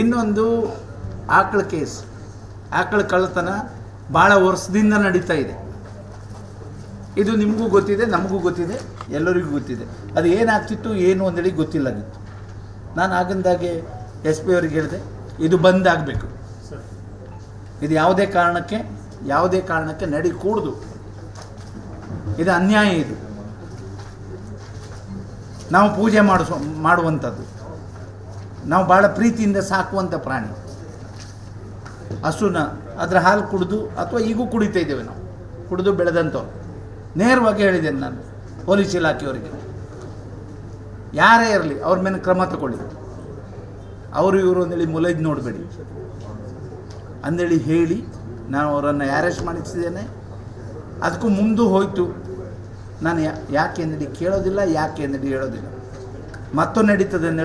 ಇನ್ನೊಂದು ಆಕಳ ಕೇಸ್. ಆಕಳ ಕಳ್ಳತನ ಭಾಳ ವರ್ಷದಿಂದ ನಡೀತಾ ಇದೆ. ಇದು ನಿಮಗೂ ಗೊತ್ತಿದೆ, ನಮಗೂ ಗೊತ್ತಿದೆ, ಎಲ್ಲರಿಗೂ ಗೊತ್ತಿದೆ. ಅದು ಏನಾಗ್ತಿತ್ತು, ಏನು ಅಂದೇಳಿ ಗೊತ್ತಿಲ್ಲಾಗಿತ್ತು ನಾನು ಆಗಿಂದಾಗೆ ಎಸ್ ಪಿ ಅವ್ರಿಗೆ ಹೇಳಿದೆ, ಇದು ಬಂದ್ ಆಗಬೇಕು. ಇದು ಯಾವುದೇ ಕಾರಣಕ್ಕೆ ಯಾವುದೇ ಕಾರಣಕ್ಕೆ ನಡಿ ಕೂಡ್ದು ಇದು ಅನ್ಯಾಯ ಇದು. ನಾವು ಪೂಜೆ ಮಾಡಿಸೋ, ಮಾಡುವಂಥದ್ದು. ನಾವು ಭಾಳ ಪ್ರೀತಿಯಿಂದ ಸಾಕುವಂಥ ಪ್ರಾಣಿ. ಹಸುನ ಅದರ ಹಾಲು ಕುಡಿದು ಅಥವಾ ಈಗೂ ಕುಡಿತಾ ಇದ್ದೇವೆ ನಾವು. ಕುಡಿದು ಬೆಳೆದಂಥವ್ರು. ನೇರವಾಗಿ ಹೇಳಿದ್ದೇನೆ ನಾನು ಪೊಲೀಸ್ ಇಲಾಖೆಯವರಿಗೆ. ಯಾರೇ ಇರಲಿ, ಅವ್ರ ಮೇಲೆ ಕ್ರಮ ತಗೊಳ್ಳಿ. ಅವರು ಇವರು ಅಂದೇಳಿ ಮುಲೈದ್ ನೋಡಬೇಡಿ. ಅಂದೇಳಿ ಹೇಳಿ ನಾನು ಅವರನ್ನು ಅರೆಸ್ಟ್ ಮಾಡಿಸಿದ್ದೇನೆ. ಅದಕ್ಕೂ ಮುಂದೆ ಹೋಯಿತು. ನಾನು ಯಾಕೆ ಅಂದೇಳಿ ಕೇಳೋದಿಲ್ಲ, ಯಾಕೆ ಅಂದೇಳಿ ಹೇಳೋದಿಲ್ಲ. ಮತ್ತೊಂದು ನಡೀತದೆ ಅಂತ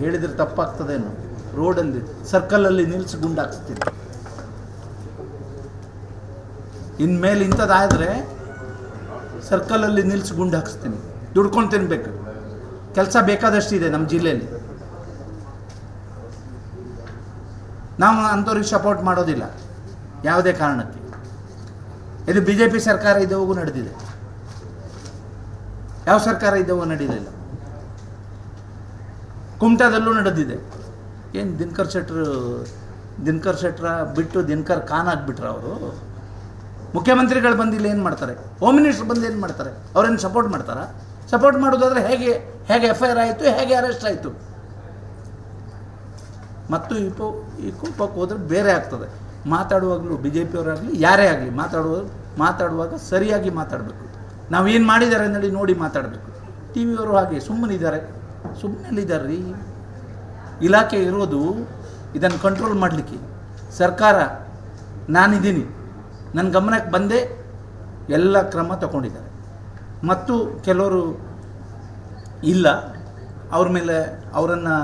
ಹೇಳಿದ್ರೆ ತಪ್ಪಾಗ್ತದೇನೋ? ರೋಡಲ್ಲಿ, ಸರ್ಕಲಲ್ಲಿ ನಿಲ್ಲಿಸಿ ಗುಂಡಾಕ್ಸ್ತೀನಿ. ಇನ್ಮೇಲೆ ಇಂಥದ್ದಾದರೆ ಸರ್ಕಲಲ್ಲಿ ನಿಲ್ಲಿಸಿ ಗುಂಡು ಹಾಕ್ಸ್ತೀನಿ ದುಡ್ಕೊಂಡು ತಿನ್ಬೇಕು. ಕೆಲಸ ಬೇಕಾದಷ್ಟಿದೆ ನಮ್ಮ ಜಿಲ್ಲೆಯಲ್ಲಿ ನಾವು ಅಂಥವ್ರಿಗೆ ಸಪೋರ್ಟ್ ಮಾಡೋದಿಲ್ಲ. ಯಾವುದೇ ಕಾರಣಕ್ಕೆ. ಇದು ಬಿ ಜೆ ಪಿ ಸರ್ಕಾರ ಇದ್ದವಾಗೂ ನಡೆದಿದೆ. ಯಾವ ಸರ್ಕಾರ ಇದ್ದವೋ ನಡೆಯಲಿಲ್ಲ ಕುಮಟಾದಲ್ಲೂ ನಡೆದಿದೆ. ಏನು ದಿನಕರ್ ಶೆಟ್ರು, ದಿನಕರ್ ಶೆಟ್ರ ಬಿಟ್ಟು ದಿನಕರ್ ಖಾನ್ ಆಗಿಬಿಟ್ರ ಅವರು? ಮುಖ್ಯಮಂತ್ರಿಗಳು ಬಂದಿಲ್ಲ ಏನು ಮಾಡ್ತಾರೆ? ಹೋಮ್ ಮಿನಿಸ್ಟರ್ ಬಂದು ಏನು ಮಾಡ್ತಾರೆ? ಅವ್ರೇನು ಸಪೋರ್ಟ್ ಮಾಡ್ತಾರಾ? ಸಪೋರ್ಟ್ ಮಾಡೋದಾದ್ರೆ ಹೇಗೆ ಹೇಗೆ ಎಫ್ ಐ ಆರ್ ಆಯಿತು, ಹೇಗೆ ಅರೆಸ್ಟ್ ಆಯಿತು? ಮತ್ತು ಈ ಪೋ, ಈ ಕೋಪಕ್ಕೆ ಹೋದರೆ ಬೇರೆ ಆಗ್ತದೆ. ಮಾತಾಡುವಾಗಲೂ ಬಿ ಜೆ ಪಿಯವರಾಗಲಿ ಯಾರೇ ಆಗಲಿ, ಮಾತಾಡುವ, ಮಾತಾಡುವಾಗ ಸರಿಯಾಗಿ ಮಾತಾಡಬೇಕು. ನಾವು ಏನು ಮಾಡಿದ್ದಾರೆ ಅಂದೇಳಿ ನೋಡಿ ಮಾತಾಡಬೇಕು. ಟಿ ವಿಯವರು ಹಾಗೆ ಸುಮ್ಮನಿದ್ದಾರೆ. ಸುಮ್ಮನೆಲ್ಲಿದ್ದಾರೆ ರೀ ಇಲಾಖೆ ಇರೋದು ಇದನ್ನು ಕಂಟ್ರೋಲ್ ಮಾಡಲಿಕ್ಕೆ. ಸರ್ಕಾರ, ನಾನಿದ್ದೀನಿ. ನನ್ನ ಗಮನಕ್ಕೆ ಬಂದೆ ಎಲ್ಲ ಕ್ರಮ ತಗೊಂಡಿದ್ದಾರೆ. ಮತ್ತು ಕೆಲವರು ಇಲ್ಲ. ಅವ್ರ ಮೇಲೆ ಅವರನ್ನು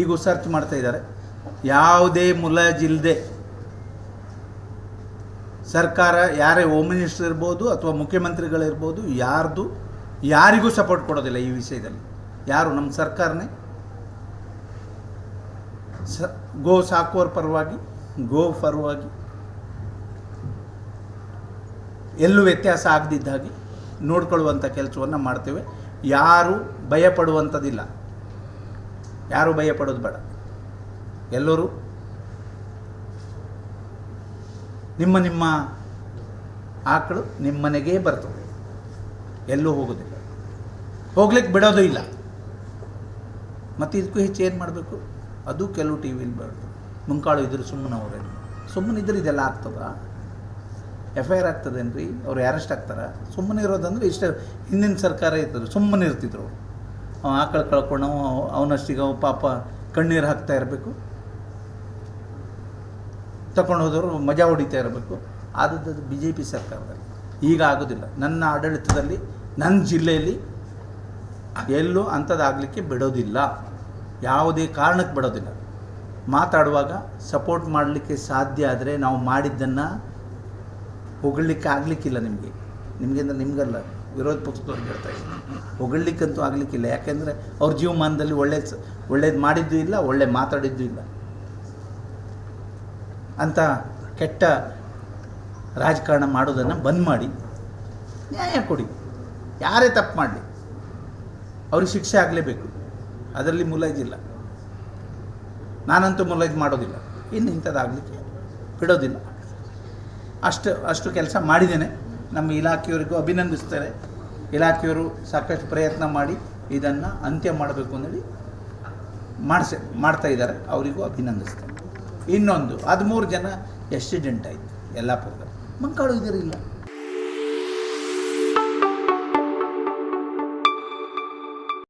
ಈಗ ಸರ್ಚ್ ಮಾಡ್ತಾಯಿದ್ದಾರೆ ಯಾವುದೇ ಮುಲಾಜಿಲ್ಲದೆ ಸರ್ಕಾರ ಯಾರೇ ಹೋಮ್ ಮಿನಿಸ್ಟರ್ ಇರ್ಬೋದು ಅಥವಾ ಮುಖ್ಯಮಂತ್ರಿಗಳಿರ್ಬೋದು, ಯಾರ್ದು, ಯಾರಿಗೂ ಸಪೋರ್ಟ್ ಕೊಡೋದಿಲ್ಲ ಈ ವಿಷಯದಲ್ಲಿ. ಯಾರು ನಮ್ಮ ಸರ್ಕಾರನೇ? ಸ, ಗೋ ಸಾಕುವರ ಪರವಾಗಿ, ಗೋ ಪರವಾಗಿ ಎಲ್ಲೂ ವ್ಯತ್ಯಾಸ ಆಗದಿದ್ದ ಹಾಗೆ ನೋಡ್ಕೊಳ್ಳುವಂಥ ಕೆಲಸವನ್ನು ಮಾಡ್ತೇವೆ. ಯಾರು ಭಯಪಡುವಂಥದ್ದಿಲ್ಲ. ಯಾರು ಭಯಪಡೋದು ಬೇಡ. ಎಲ್ಲರೂ ನಿಮ್ಮ ನಿಮ್ಮ ಆಕಳು ನಿಮ್ಮನೆಗೇ ಬರ್ತದೆ ಎಲ್ಲೂ ಹೋಗೋದಿಲ್ಲ. ಹೋಗ್ಲಿಕ್ಕೆ ಬಿಡೋದು ಇಲ್ಲ. ಮತ್ತು ಇದಕ್ಕೂ ಹೆಚ್ಚು ಏನು ಮಾಡಬೇಕು? ಅದು ಕೆಲವು ಟಿ ವಿಲಿ ಬರ್ತದೆ ಮುಂಕಾಳು ಇದ್ರು ಸುಮ್ಮನೆ ಅವರೇನು ಸುಮ್ಮನೆ ಇದ್ರೆ ಇದೆಲ್ಲ ಆಗ್ತದ? ಎಫ್ ಐ ಆರ್ ಆಗ್ತದೇನ್ರಿ? ಅವ್ರು ಅರೆಸ್ಟ್ ಆಗ್ತಾರೆ? ಸುಮ್ಮನೆ ಇರೋದಂದ್ರೆ ಇಷ್ಟ, ಹಿಂದಿನ ಸರ್ಕಾರ ಇರ್ತದೆ, ಸುಮ್ಮನೆ ಇರ್ತಿದ್ರು ಅವ್ನು ಅವ ಆಕಳು ಕಳ್ಕೊಂಡು ಅವನಷ್ಟಿಗೆ ಅವ ಪಾಪ ಕಣ್ಣೀರು ಹಾಕ್ತಾ ಇರಬೇಕು. ತಗೊಂಡು ಹೋದವರು ಮಜಾ ಹೊಡಿತಾ ಇರಬೇಕು. ಆದದ್ದು ಬಿ ಜೆ ಪಿ ಸರ್ಕಾರದಲ್ಲಿ. ಈಗ ಆಗೋದಿಲ್ಲ. ನನ್ನ ಆಡಳಿತದಲ್ಲಿ ನನ್ನ ಜಿಲ್ಲೆಯಲ್ಲಿ ಎಲ್ಲೂ ಅಂಥದ್ದಾಗಲಿಕ್ಕೆ ಬಿಡೋದಿಲ್ಲ. ಯಾವುದೇ ಕಾರಣಕ್ಕೆ ಬಿಡೋದಿಲ್ಲ. ಮಾತಾಡುವಾಗ ಸಪೋರ್ಟ್ ಮಾಡಲಿಕ್ಕೆ ಸಾಧ್ಯ ಆದರೆ ನಾವು ಮಾಡಿದ್ದನ್ನು ಹೊಗಳಲಿಕ್ಕೆ ಆಗಲಿಕ್ಕಿಲ್ಲ ನಿಮಗೆ. ನಿಮಗೆ ಅಂದರೆ ನಿಮಗಲ್ಲ, ವಿರೋಧ ಪಕ್ಷದವ್ರಿಗೆ ಹೇಳ್ತಾ ಇದ್ದೀನಿ. ಹೊಗಳ್ಲಿಕ್ಕಂತೂ ಆಗಲಿಕ್ಕಿಲ್ಲ. ಯಾಕೆಂದರೆ ಅವ್ರ ಜೀವಮಾನದಲ್ಲಿ ಒಳ್ಳೆ ಒಳ್ಳೇದು ಮಾಡಿದ್ದು ಇಲ್ಲ, ಒಳ್ಳೆ ಮಾತಾಡಿದ್ದು ಇಲ್ಲ. ಅಂತ ಕೆಟ್ಟ ರಾಜಕಾರಣ ಮಾಡೋದನ್ನು ಬಂದ್ ಮಾಡಿ, ನ್ಯಾಯ ಕೊಡಿ. ಯಾರೇ ತಪ್ಪು ಮಾಡಲಿ. ಅವ್ರಿಗೆ ಶಿಕ್ಷೆ ಆಗಲೇಬೇಕು. ಅದರಲ್ಲಿ ಮುಲಾಜಿಲ್ಲ ನಾನಂತೂ ಮುಲಾಜ್ ಮಾಡೋದಿಲ್ಲ. ಇನ್ನು ಇಂಥದ್ದಾಗಲಿಕ್ಕೆ ಬಿಡೋದಿಲ್ಲ. ಅಷ್ಟು ಅಷ್ಟು ಕೆಲಸ ಮಾಡಿದ್ದೇನೆ. ನಮ್ಮ ಇಲಾಖೆಯವರಿಗೂ ಅಭಿನಂದಿಸ್ತಾರೆ. ಇಲಾಖೆಯವರು ಸಾಕಷ್ಟು ಪ್ರಯತ್ನ ಮಾಡಿ ಇದನ್ನು ಅಂತ್ಯ ಮಾಡಬೇಕು ಅಂದೇಳಿ ಮಾಡಿಸ, ಮಾಡ್ತಾ ಇದ್ದಾರೆ. ಅವರಿಗೂ ಅಭಿನಂದಿಸ್ತಾರೆ. ಇನ್ನೊಂದು, ಹದಿಮೂರು ಜನ ಎಕ್ಸಿಡೆಂಟ್ ಆಯಿತು. ಯಲ್ಲಾಪುರದಲ್ಲಿ. ಮಂಕಾಳು ಇದರಿಲ್ಲ